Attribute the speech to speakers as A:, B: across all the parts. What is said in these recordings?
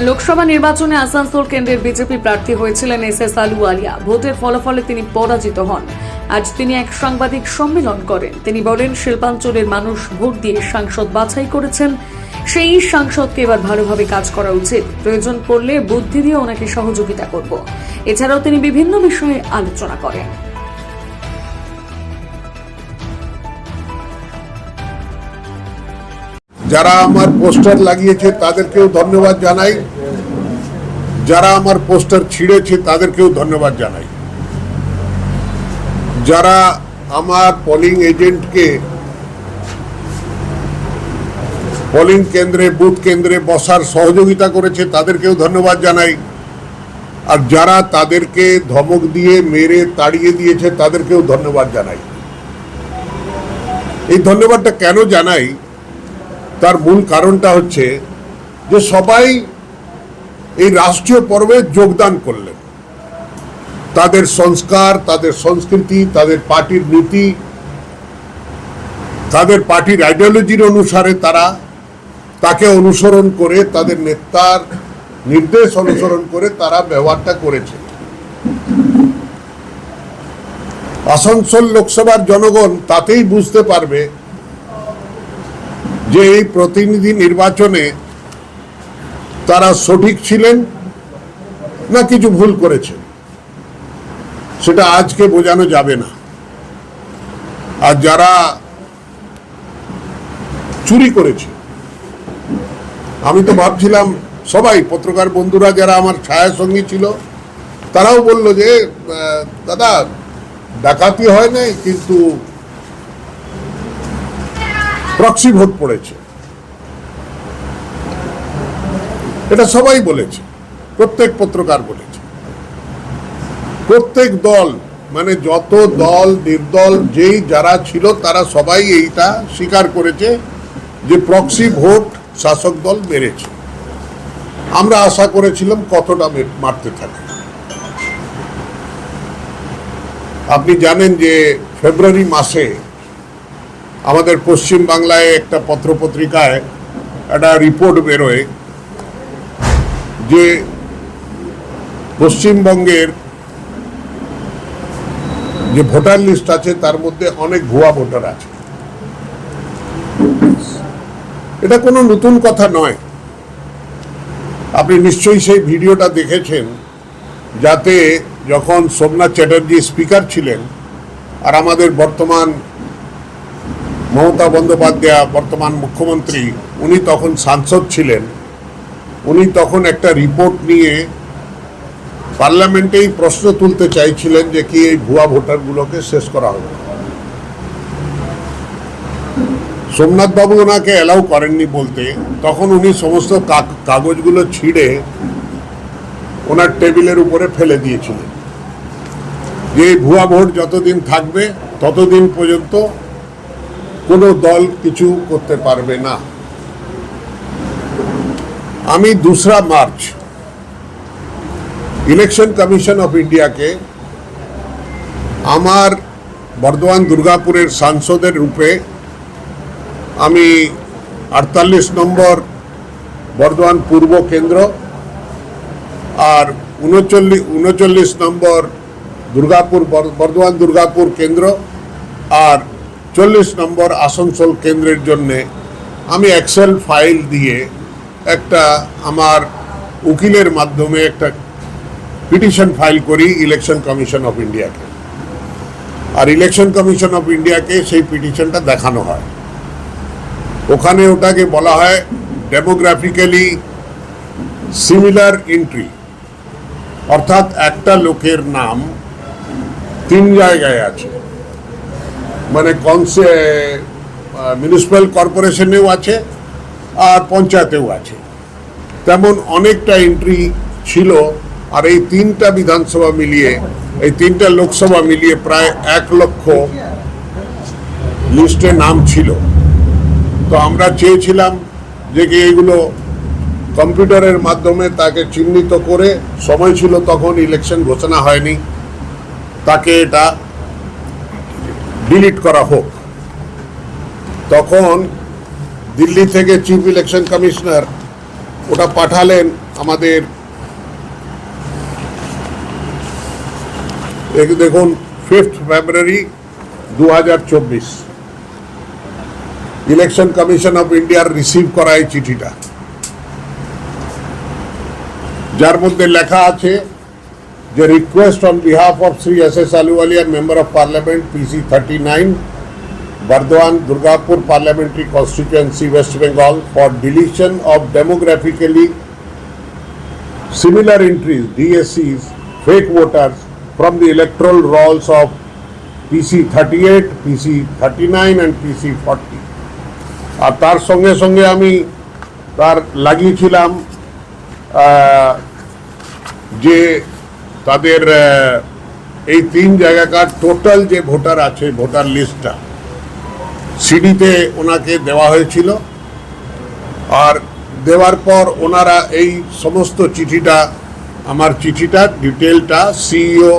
A: লোকসভা নির্বাচনে আসানসোল কেন্দ্রের বিজেপি প্রার্থী হয়েছিলেন এস এস আলু আলিয়া। ভোটের ফলাফলে তিনি পরাজিত হন। আজ তিনি এক সাংবাদিক সম্মেলন করেন। তিনি বলেন, শিল্পাঞ্চলের মানুষ ভোট দিয়ে সাংসদ বাছাই করেছেন। সেই সাংসদকে এবার ভালোভাবে কাজ করা উচিত। প্রয়োজন পড়লে বুদ্ধি দিয়ে ওনাকে সহযোগিতা করব। এছাড়াও তিনি বিভিন্ন বিষয়ে আলোচনা করেন।
B: যারা আমার পোস্টার লাগিয়েছে তাদেরকেও ধন্যবাদ জানাই। যারা আমার পোস্টার ছিঁড়েছে তাদেরকেও ধন্যবাদ জানাই। যারা আমার পোলিং এজেন্টকে পোলিং কেন্দ্রে বুথ কেন্দ্রে বসার সহযোগিতা করেছে তাদেরকেও ধন্যবাদ জানাই। আর যারা তাদেরকে ধমক দিয়ে মেরে তাড়িয়ে দিয়েছে তাদেরকেও ধন্যবাদ জানাই। এই ধন্যবাদটা কেন জানাই? তার মূল কারণটা হচ্ছে যে সবাই এই রাষ্ট্রীয় পর্বে যোগদান করলেন। তাদের সংস্কার, তাদের সংস্কৃতি, তাদের পার্টির নীতি, তাদের পার্টির আইডিওলজির অনুসারে তারা তাকে অনুসরণ করে, তাদের নেতার নির্দেশ অনুসরণ করে তারা ব্যবহারটা করেছে। আসানসোল লোকসভার জনগণ তাতেই বুঝতে পারবে যে এই প্রতিনিধি নির্বাচনে তারা সঠিক ছিলেন না কিছু ভুল করেছেন, সেটা আজকে বোঝানো যাবে না। আর যারা চুরি করেছে, আমি তো ভাবছিলাম সবাই, পত্রকার বন্ধুরা যারা আমার ছায়া সঙ্গী ছিল, তারাও বলল যে দাদা, ডাকাতি হয় নাই, কিন্তু প্রক্সি ভোট পড়েছে। এটা সবাই বলেছে। প্রত্যেক পত্রকার বলেছে। প্রত্যেক দল মানে যত দল, নির্দল, যেই যারা ছিল, তারা সবাই এইটা স্বীকার করেছে যে প্রক্সি ভোট শাসক দল মেরেছে। আমরা আশা করেছিলাম কতটা মারতে থাকে। আপনি জানেন যে ফেব্রুয়ারি মাসে আমাদের পশ্চিম বাংলায় একটা পত্রপত্রিকায় একটা রিপোর্ট বেরোয় যে পশ্চিমবঙ্গের যে ভোটার লিস্ট আছে, তার মধ্যে অনেক ভুয়া ভোটার আছে। এটা কোনো নতুন কথা নয়। আপনি নিশ্চয়ই সেই ভিডিওটা দেখেছেন, যাতে যখন সোমনাথ চ্যাটার্জি স্পিকার ছিলেন, আর আমাদের বর্তমান মমতা বন্দ্যোপাধ্যায়, বর্তমান মুখ্যমন্ত্রী, উনি তখন সাংসদ ছিলেন। উনি তখন একটা রিপোর্ট নিয়ে পার্লামেন্টেই প্রশ্ন তুলতে চাইছিলেন যে কি এই ভুয়া ভোটারগুলোকে শেষ করা হবে। সোমনাথ বাবু ওনাকে অ্যালাউ করেননি বলতে। তখন উনি সমস্ত কাগজগুলো ছিঁড়ে ওনার টেবিলের উপরে ফেলে দিয়েছিলেন। যে ভুয়া ভোট যতদিন থাকবে, ততদিন পর্যন্ত কোনো দল কিছু করতে পারবে না। আমি দোসরা মার্চ ইলেকশন কমিশন অফ ইন্ডিয়াকে আমার বর্ধমান দুর্গাপুরের সাংসদের রূপে আমি আটতাল্লিশ নম্বর বর্ধমান পূর্ব কেন্দ্র আর উনচল্লিশ উনচল্লিশ নম্বর দুর্গাপুর বর্ধমান দুর্গাপুর কেন্দ্র আর চল্লিশ নম্বর আসানসোল কেন্দ্রের জন্যে আমি এক্সেল ফাইল দিয়ে একটা আমার উকিলের মাধ্যমে একটা পিটিশন ফাইল করি ইলেকশন কমিশন অফ ইন্ডিয়াকে আর ইলেকশন কমিশন অফ ইন্ডিয়াকে সেই পিটিশনটা দেখানো হয়। ওখানে ওটাকে বলা হয় ডেমোগ্রাফিক্যালি সিমিলার এন্ট্রি অর্থাৎ একটা লোকের নাম তিন জায়গায় আছে। মানে কনসে মিউনিসিপ্যাল কর্পোরেশনেও আছে আর পঞ্চায়েতেও আছে। তেমন অনেকটা এন্ট্রি ছিল আর এই তিনটা বিধানসভা মিলিয়ে, এই তিনটা লোকসভা মিলিয়ে প্রায় এক লক্ষ লিস্টে নাম ছিল। তো আমরা চেয়েছিলাম যে কি এগুলো কম্পিউটারের মাধ্যমে তাকে চিহ্নিত করে, সময় ছিল তখন ইলেকশন ঘোষণা হয়নি, তাকে এটা ডিলিট করা হোক। তখন দিল্লি থেকে চিফ ইলেকশন কমিশনার ওটা পাঠালেন আমাদের। দেখুন ফিফথ ফেব্রুয়ারি দু হাজার চব্বিশ। ইলেকশন কমিশন অফ ইন্ডিয়ার রিসিভ করা এই চিঠিটা। যার মধ্যে লেখা আছে যে request on behalf of Shri S S Ahluwalia member of parliament PC thirty nine Bardwan Durgapur Parliamentary Constituency, West Bengal, for deletion of demographically similar entries, DSCs, fake voters from the electoral rolls of PC 38, PC 39 and PC 40. আর তার সঙ্গে সঙ্গে আমি তার লাগিয়েছিলাম আহ, যে তাদের এই তিন জায়গাকার টোটাল যে ভোটার আছে ভোটার লিস্টটা সিডিতে ওনাকে দেওয়া হয়েছিল। আর দেওয়ার পর ওনারা এই সমস্ত চিঠিটা, আমার চিঠিটা, ডিটেলটা সিইও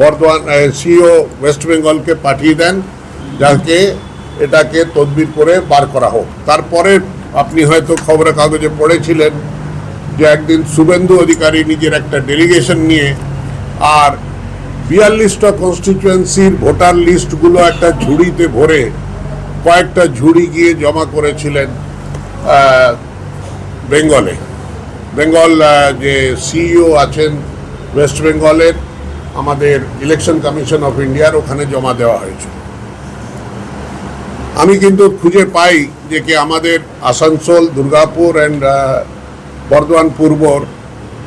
B: বর্ধমান সিইও ওয়েস্ট বেঙ্গলকে পাঠিয়ে দেন, যাকে এটাকে তদবির করে বার করা হোক। তারপরে আপনি হয়তো খবরের কাগজে পড়েছিলেন যে একদিন শুভেন্দু অধিকারী নিজের একটা ডেলিগেশন নিয়ে আর বিয়াল্লিশটা কনস্টিটুয়েন্সির ভোটার লিস্টগুলো একটা ঝুড়িতে ভরে কয়েকটা ঝুড়ি গিয়ে জমা করেছিলেন বেঙ্গলে। বেঙ্গল যে সিইও আছেন ওয়েস্ট বেঙ্গলের আমাদের ইলেকশন কমিশন অফ ইন্ডিয়ার ওখানে জমা দেওয়া হয়েছে। আমি কিন্তু খুঁজে পাই যে কি আমাদের আসানসোল, দুর্গাপুর অ্যান্ড বর্ধমান পূর্বর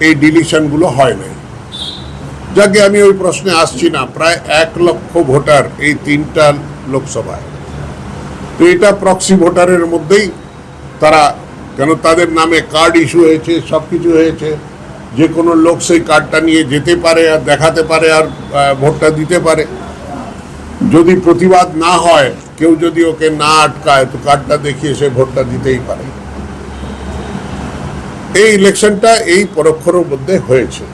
B: এই ডিলিশনগুলো হয় নাই। যাকে আমি ওই প্রশ্নে আসছি না, প্রায় এক লক্ষ ভোটার এই তিনটা লোকসভায়। তো এটা প্রক্সি ভোটারের মধ্যেই তারা, কেন তাদের নামে কার্ড ইস্যু হয়েছে সব কিছু হয়েছে, যে কোনো লোক সেই কার্ডটা নিয়ে যেতে পারে আর দেখাতে পারে আর ভোটটা দিতে পারে। যদি প্রতিবাদ না হয়, কেউ যদি ওকে না আটকায়, তো কার্ডটা দেখিয়ে সে ভোটটা দিতেই পারে। এই ইলেকশনটা এই পরোক্ষর মধ্যে হয়েছে।